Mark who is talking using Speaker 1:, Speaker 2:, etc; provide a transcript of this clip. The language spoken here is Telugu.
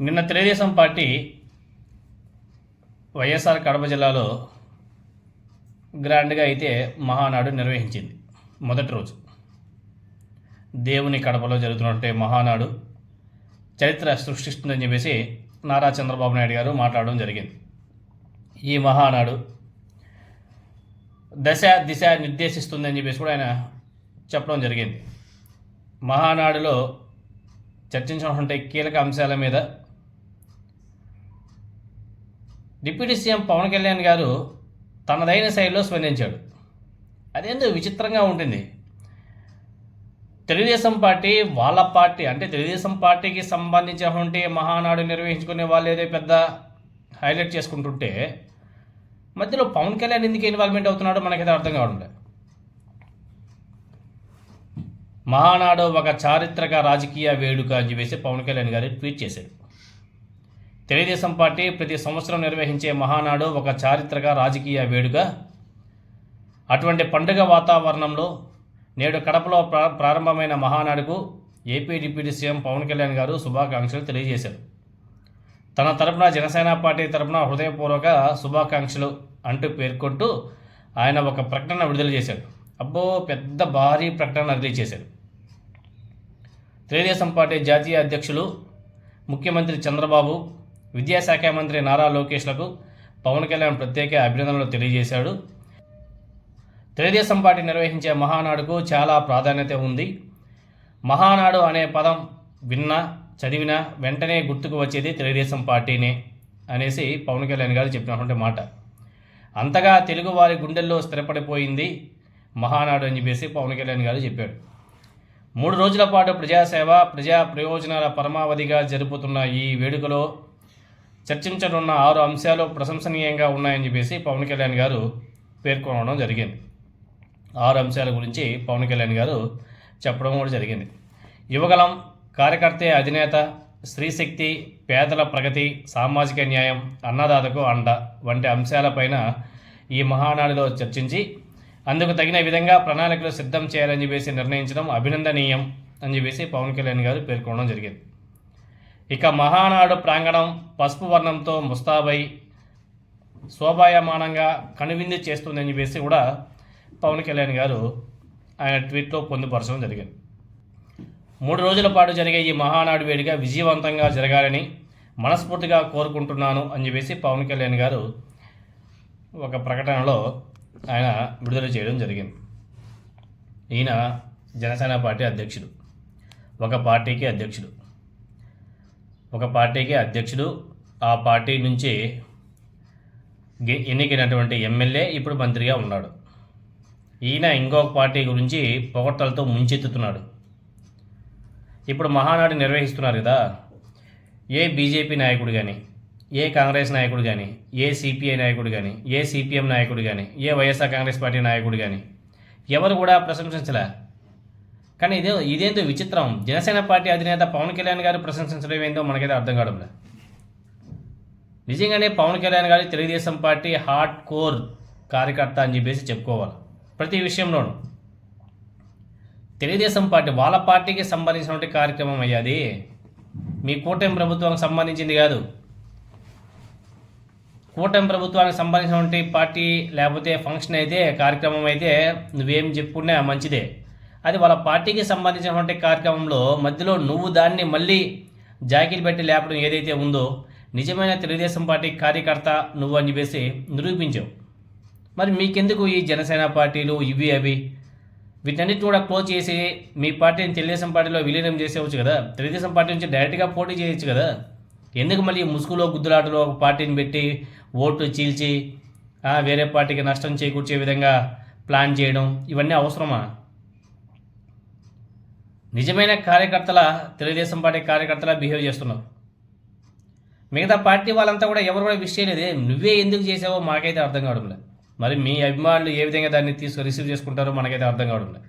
Speaker 1: నిన్న తెలుగుదేశం పార్టీ వైఎస్ఆర్ కడప జిల్లాలో గ్రాండ్గా అయితే మహానాడు నిర్వహించింది. మొదటి రోజు. దేవుని కడపలో జరుగుతున్నట్టే మహానాడు చరిత్ర సృష్టిస్తుందని చెప్పేసి నారా చంద్రబాబు నాయుడు గారు మాట్లాడడం జరిగింది. ఈ మహానాడు దశ దిశ నిర్దేశిస్తుందని చెప్పేసి కూడా ఆయన చెప్పడం జరిగింది. మహానాడులో చర్చించినటువంటి కీలక అంశాల మీద డిప్యూటీ సీఎం పవన్ కళ్యాణ్ గారు తనదైన శైలిలో స్పందించాడు. అదేందో విచిత్రంగా ఉంటుంది. తెలుగుదేశం పార్టీ వాళ్ళ పార్టీ అంటే తెలుగుదేశం పార్టీకి సంబంధించినటువంటి మహానాడు నిర్వహించుకునే వాళ్ళు ఏదో పెద్ద హైలైట్ చేసుకుంటుంటే మధ్యలో పవన్ కళ్యాణ్ ఎందుకు ఇన్వాల్వ్మెంట్ అవుతున్నాడో మనకైతే అర్థం కావడం మహానాడు ఒక చారిత్రక రాజకీయ వేడుక అని చెప్పేసి పవన్ కళ్యాణ్ గారు ట్వీట్ చేశారు. తెలుగుదేశం పార్టీ ప్రతి సంవత్సరం నిర్వహించే మహానాడు ఒక చారిత్రక రాజకీయ వేడుక. అటువంటి పండుగ వాతావరణంలో నేడు కడపలో ప్రా ప్రారంభమైన మహానాడుకు AP deputy CM Pawan Kalyan garu శుభాకాంక్షలు తెలియజేశారు. తన తరపున జనసేన పార్టీ తరపున హృదయపూర్వక శుభాకాంక్షలు అంటూ పేర్కొంటూ ఆయన ఒక ప్రకటన విడుదల చేశాడు అబ్బో పెద్ద భారీ ప్రకటన రిలీజ్ చేశారు. తెలుగుదేశం పార్టీ జాతీయ అధ్యక్షులు ముఖ్యమంత్రి చంద్రబాబు విద్యాశాఖ మంత్రి నారా లోకేష్లకు పవన్ కళ్యాణ్ ప్రత్యేక అభినందనలు తెలియజేశాడు. తెలుగుదేశం పార్టీ నిర్వహించే మహానాడుకు చాలా ప్రాధాన్యత ఉంది. మహానాడు అనే పదం విన్నా చదివినా వెంటనే గుర్తుకు వచ్చేది తెలుగుదేశం పార్టీనే అనేసి పవన్ కళ్యాణ్ గారు చెప్పినటువంటి మాట. అంతగా తెలుగు వారి గుండెల్లో స్థిరపడిపోయింది మహానాడు అని చెప్పేసి పవన్ కళ్యాణ్ గారు చెప్పాడు మూడు రోజుల పాటు ప్రజాసేవ ప్రజా ప్రయోజనాల పరమావధిగా జరుపుతున్న ఈ వేడుకలో చర్చించనున్న ఆరు అంశాలు ప్రశంసనీయంగా ఉన్నాయని చెప్పేసి పవన్ కళ్యాణ్ గారు పేర్కొనడం జరిగింది. ఆరు అంశాల గురించి పవన్ కళ్యాణ్ గారు చెప్పడం కూడా జరిగింది. యువగలం కార్యకర్తే అధినేత స్త్రీశక్తి పేదల ప్రగతి సామాజిక న్యాయం అన్నదాతకు అండ వంటి అంశాలపైన ఈ మహానాడులో చర్చించి అందుకు తగిన విధంగా ప్రణాళికలు సిద్ధం చేయాలని చెప్పేసి నిర్ణయించడం అభినందనీయం అని చెప్పేసి పవన్ కళ్యాణ్ గారు పేర్కొనడం జరిగింది. ఇక మహానాడు ప్రాంగణం పసుపు వర్ణంతో ముస్తాబై శోభాయమానంగా కనువిందు చేస్తుందని చెప్పేసి కూడా పవన్ కళ్యాణ్ గారు ఆయన ట్వీట్లో పొందుపరచడం జరిగింది. మూడు రోజుల పాటు జరిగే ఈ మహానాడు వేడుక విజయవంతంగా జరగాలని మనస్ఫూర్తిగా కోరుకుంటున్నాను అని చెప్పేసి పవన్ కళ్యాణ్ గారు ఒక ప్రకటనలో ఆయన విడుదల చేయడం జరిగింది. ఈయన జనసేన పార్టీ అధ్యక్షుడు ఒక పార్టీకి అధ్యక్షుడు. ఒక పార్టీకి అధ్యక్షుడు ఆ పార్టీ నుంచి ఎన్నికైనటువంటి ఎమ్మెల్యే ఇప్పుడు మంత్రిగా ఉన్నాడు. ఈయన ఇంకొక పార్టీ గురించి పొగట్టలతో ముంచెత్తుతున్నాడు. ఇప్పుడు మహానాడు నిర్వహిస్తున్నారు కదా. ఏ బీజేపీ నాయకుడు కానీ ఏ కాంగ్రెస్ నాయకుడు కానీ ఏ సిపిఐ నాయకుడు కానీ ఏ సిపిఎం నాయకుడు కానీ ఏ వైఎస్ఆర్ కాంగ్రెస్ పార్టీ నాయకుడు కానీ ఎవరు కూడా ప్రశంసించలే. కానీ ఇదే ఇదేందో విచిత్రం. జనసేన పార్టీ అధినేత పవన్ కళ్యాణ్ గారు ప్రశంసించడం ఏందో మనకైతే అర్థం కావడం లేదు. నిజంగానే పవన్ కళ్యాణ్ గారి తెలుగుదేశం పార్టీ హార్డ్ కోర్ కార్యకర్త అని చెప్పేసి చెప్పుకోవాలి. ప్రతి విషయంలోనూ. తెలుగుదేశం పార్టీ వాళ్ళ పార్టీకి సంబంధించినటువంటి కార్యక్రమం అయ్యాది మీ కూటమి ప్రభుత్వానికి సంబంధించింది కాదు. కూటమి ప్రభుత్వానికి సంబంధించినటువంటి పార్టీ లేకపోతే ఫంక్షన్ అయితే కార్యక్రమం అయితే నువ్వేం చెప్పుకున్నా మంచిదే. అది వాళ్ళ పార్టీకి సంబంధించినటువంటి కార్యక్రమంలో మధ్యలో నువ్వు దాన్ని మళ్ళీ జాకీలు పెట్టి లేపడం ఏదైతే ఉందో నిజమైన తెలుగుదేశం పార్టీ కార్యకర్త నువ్వు అని చెప్పేసి నిరూపించావు. మరి మీకెందుకు ఈ జనసేన పార్టీలు ఇవి అవి? వీటన్నిటి కూడా క్లోజ్ చేసి మీ పార్టీని తెలుగుదేశం పార్టీలో విలీనం చేసేవచ్చు కదా? తెలుగుదేశం పార్టీ నుంచి డైరెక్ట్గా పోటీ చేయొచ్చు కదా? ఎందుకు మళ్ళీ ముసుగులో గుద్దులాటలో ఒక పార్టీని పెట్టి ఓట్లు చీల్చి వేరే పార్టీకి నష్టం చేకూర్చే విధంగా ప్లాన్ చేయడం ఇవన్నీ అవసరమా? నిజమైన కార్యకర్తల తెలుగుదేశం పార్టీ కార్యకర్తల బిహేవ్ చేస్తున్నారు మిగతా పార్టీ వాళ్ళంతా కూడా ఎవరు కూడా విష్ చేయలేదే నువ్వే ఎందుకు చేసావో మాకైతే అర్థం కావడం లేదు. మరి మీ అభిమానులు ఏ విధంగా దాన్ని తీసుకు రిసీవ్ చేసుకుంటారో మనకైతే అర్థం కావడం లేదు.